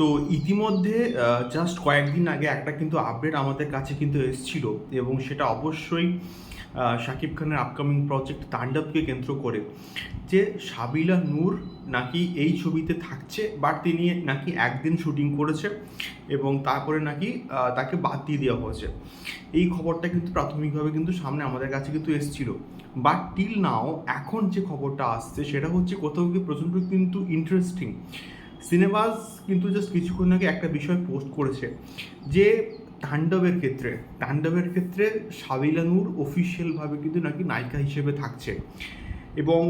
তো ইতিমধ্যে জাস্ট কয়েকদিন আগে একটা কিন্তু আপডেট আমাদের কাছে কিন্তু এসেছিল এবং সেটা অবশ্যই শাকিব খানের আপকামিং প্রজেক্ট তাণ্ডবকে কেন্দ্র করে যে সাবিলা নূর নাকি এই ছবিতে থাকছে বাট তিনি নাকি একদিন শুটিং করেছে এবং তারপরে নাকি তাকে বাদ দিয়ে দেওয়া হয়েছে। এই খবরটা কিন্তু প্রাথমিকভাবে কিন্তু সামনে আমাদের কাছে কিন্তু এসেছিল। বাট টিল নাও এখন যে খবরটা আসছে, সেটা হচ্ছে কোথাও গিয়ে প্রচণ্ড কিন্তু ইন্টারেস্টিং সিনেমাস কিন্তু জাস্ট কিছুক্ষণ আগে একটা বিষয় পোস্ট করেছে, যে তাণ্ডবের ক্ষেত্রে তাণ্ডবের ক্ষেত্রে সাবিলা নূর অফিসিয়ালভাবে কিন্তু নাকি নায়িকা হিসেবে থাকছে। এবং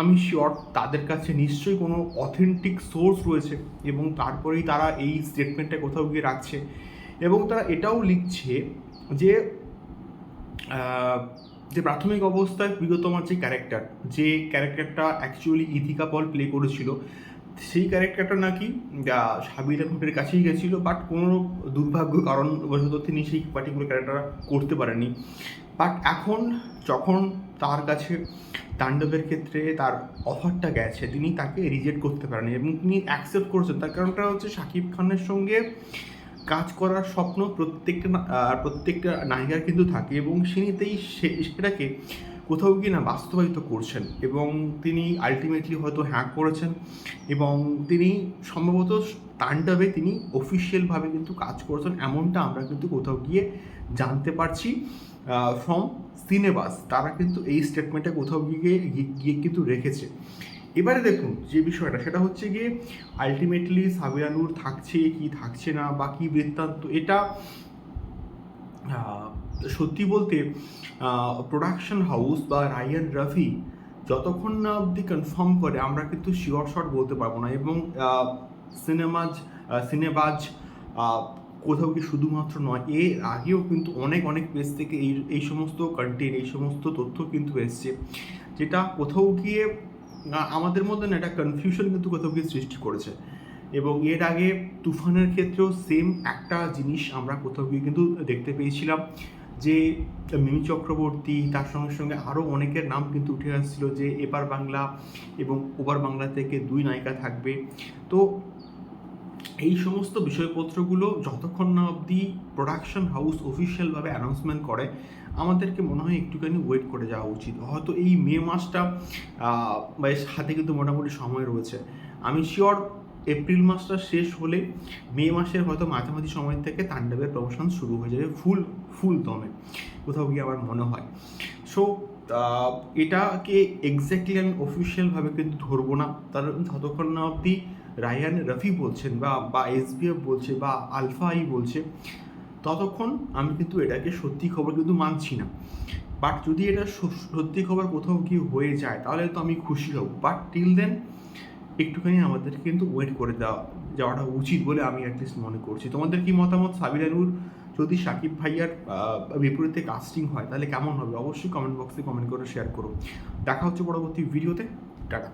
আমি শিওর তাদের কাছে নিশ্চয়ই কোনো অথেন্টিক সোর্স রয়েছে এবং তারপরেই তারা এই স্টেটমেন্টটা কোথাও গিয়ে রাখছে। এবং তারা এটাও লিখছে যে যে প্রাথমিক অবস্থায় প্রিয়তমার যে ক্যারেক্টার যে ক্যারেক্টারটা অ্যাকচুয়ালি ইথিকা পল প্লে করেছিল সেই ক্যারেক্টারটা নাকি সাবিলা নূরের কাছেই গেছিল বাট কোনো দুর্ভাগ্য কারণ বশত তিনি সেই পার্টিকুলার ক্যারেক্টার করতে পারেনি বাট এখন যখন তার কাছে তাণ্ডবের ক্ষেত্রে তার অফারটা গেছে, তিনি তাকে রিজেক্ট করতে পারেন এবং তিনি অ্যাকসেপ্ট করেছেন। তার কারণটা হচ্ছে শাকিব খানের সঙ্গে কাজ করার স্বপ্ন প্রত্যেকটা প্রত্যেকটা নায়িকার কিন্তু থাকে এবং তিনি তাই সে- সেটাকে কোথাও গিয়ে না বাস্তবায়িত করছেন এবং তিনি আলটিমেটলি হয়তো হ্যাক করেছেন এবং তিনি সম্ভবত তাণ্ডবে তিনি অফিসিয়ালভাবে কিন্তু কাজ করেছেন এমনটা আমরা কিন্তু কোথাও গিয়ে জানতে পারছি ফ্রম সিনেবাস তারা কিন্তু এই স্টেটমেন্টটা কোথাও গিয়ে গিয়ে কিন্তু রেখেছে। এবারে দেখুন যে বিষয়টা, সেটা হচ্ছে গিয়ে আলটিমেটলি সাবিরানুর থাকছে কি থাকছে না বা কি বৃত্তান্ত, এটা সত্যি বলতে প্রোডাকশন হাউস বা রায়ান রাফি যতক্ষণ না অবধি কনফার্ম করে, আমরা কিন্তু শিওর শট বলতে পারব না। এবং সিনেমাজ সিনেবাজ কোথাও কি শুধুমাত্র নয়, এর আগেও কিন্তু অনেক অনেক পেজ থেকে এই এই সমস্ত কন্টেন্ট এই সমস্ত তথ্য কিন্তু এসছে। যেটা কোথাও গিয়ে আমাদের মধ্যে না একটা কনফিউশন কিন্তু কোথাও গিয়ে সৃষ্টি করেছে। এবং এর আগে তুফানের ক্ষেত্রেও সেম একটা জিনিস আমরা কোথাও গিয়ে কিন্তু দেখতে পেয়েছিলাম। যে মিমি চক্রবর্তী, তার সঙ্গে সঙ্গে আরও অনেকের নাম কিন্তু উঠে আসছিল যে এপার বাংলা এবং ওপার বাংলা থেকে দুই নায়িকা থাকবে। তো এই সমস্ত বিষয়পত্রগুলো যতক্ষণ না অবধি প্রোডাকশন হাউস অফিসিয়ালভাবে অ্যানাউন্সমেন্ট করে, আমাদেরকে মনে হয় একটুখানি ওয়েট করে যাওয়া উচিত। হয়তো এই মে মাসটা বেশ হাতে কিন্তু মোটামুটি সময় রয়েছে। আমি শিওর এপ্রিল মাসটা শেষ হলে মে মাসের হয়তো মাঝামাঝি সময় থেকে তাণ্ডবের প্রমোশন শুরু হয়ে যাবে ফুল ফুল দমে। কোথাও গিয়ে আমার মনে হয়। সো এটাকে এক্স্যাক্টলি আমি অফিসিয়ালভাবে কিন্তু ধরবো না। তার যতক্ষণ না অবধি রায়ান রফি বলছেন বা বা এসবিএফ বলছে বা আলফা আই বলছে, ততক্ষণ আমি কিন্তু এটাকে সত্যি খবর কিন্তু মানছি না। বাট যদি এটা সত্যি খবর কোথাও গিয়ে হয়ে যায়, তাহলে তো আমি খুশি হব। বাট টিল দেন একটুখানি আমাদের কিন্তু ওয়েট করে দেওয়া যাওয়াটা উচিত বলে আমি অ্যাটলিস্ট মনে করছি। তোমাদের কি মতামত? সাবিরানুর যদি সাকিব ভাইয়ার বিপরীতে কাস্টিং হয়, তাহলে কেমন হবে? অবশ্যই কমেন্ট বক্সে কমেন্ট করে শেয়ার করো। দেখা হচ্ছে পরবর্তী ভিডিওতে টাটা।